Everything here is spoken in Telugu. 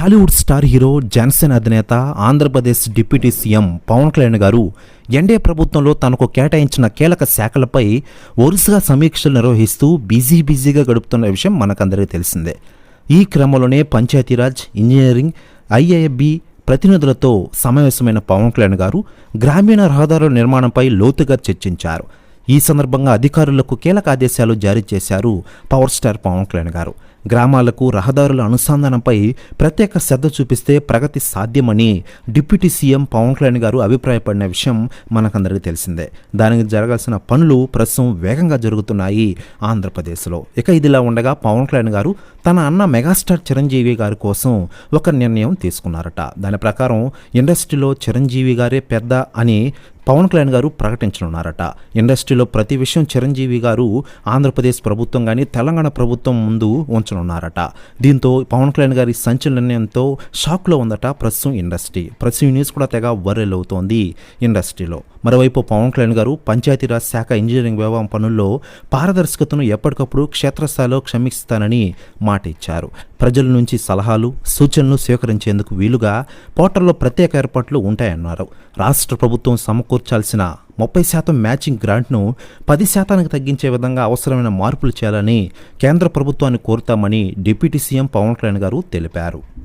టాలీవుడ్ స్టార్ హీరో జనసేన అధినేత Andhra Pradesh deputy CM Pawan Kalyan garu NDA ప్రభుత్వంలో తనకు కేటాయించిన కీలక శాఖలపై వరుసగా సమీక్షలు నిర్వహిస్తూ బిజీ బిజీగా గడుపుతున్న విషయం మనకందరికీ తెలిసిందే. ఈ క్రమంలోనే పంచాయతీరాజ్ ఇంజనీరింగ్ ఐఐబి ప్రతినిధులతో సమావేశమైన పవన్ కళ్యాణ్ గారు గ్రామీణ రహదారుల నిర్మాణంపై లోతుగా చర్చించారు. ఈ సందర్భంగా అధికారులకు కీలక ఆదేశాలు జారీ చేశారు పవర్ స్టార్ పవన్ కళ్యాణ్ గారు. గ్రామాలకు రహదారుల అనుసంధానంపై ప్రత్యేక శ్రద్ధ చూపిస్తే ప్రగతి సాధ్యమని డిప్యూటీ సీఎం పవన్ కళ్యాణ్ గారు అభిప్రాయపడిన విషయం మనకందరికీ తెలిసిందే. దానికి జరగాల్సిన పనులు ప్రస్తుతం వేగంగా జరుగుతున్నాయి ఆంధ్రప్రదేశ్లో. ఇక ఇదిలా ఉండగా పవన్ కళ్యాణ్ గారు తన అన్న మెగాస్టార్ చిరంజీవి గారి కోసం ఒక నిర్ణయం తీసుకున్నారట. దాని ప్రకారం ఇండస్ట్రీలో చిరంజీవి గారే పెద్ద అని పవన్ కళ్యాణ్ గారు ప్రకటించనున్నారట. ఇండస్ట్రీలో ప్రతి విషయం చిరంజీవి గారు ఆంధ్రప్రదేశ్ ప్రభుత్వం కానీ తెలంగాణ ప్రభుత్వం ముందు ఉంచనున్నారట. దీంతో పవన్ కళ్యాణ్ గారి సంచలన నిర్ణయంతో షాక్లో ఉందట ప్రస్తుతం ఇండస్ట్రీ. ప్రస్తుతం న్యూస్ కూడా తెగ వైరల్ అవుతోంది ఇండస్ట్రీలో. మరోవైపు పవన్ కళ్యాణ్ గారు పంచాయతీరాజ్ శాఖ ఇంజనీరింగ్ విభాగం పనుల్లో పారదర్శకతను ఎప్పటికప్పుడు క్షేత్రస్థాయిలో క్షమిస్తానని మాట ఇచ్చారు ప్రజల నుంచి సలహాలు సూచనలు స్వీకరించేందుకు వీలుగా పోర్టల్లో ప్రత్యేక ఏర్పాట్లు ఉంటాయన్నారు. రాష్ట్ర ప్రభుత్వం సమకూర్చాల్సిన ముప్పై శాతం మ్యాచింగ్ గ్రాంట్ను పది శాతానికి తగ్గించే విధంగా అవసరమైన మార్పులు చేయాలని కేంద్ర ప్రభుత్వాన్ని కోరుతామని డిప్యూటీ సీఎం పవన్ కళ్యాణ్ గారు తెలిపారు.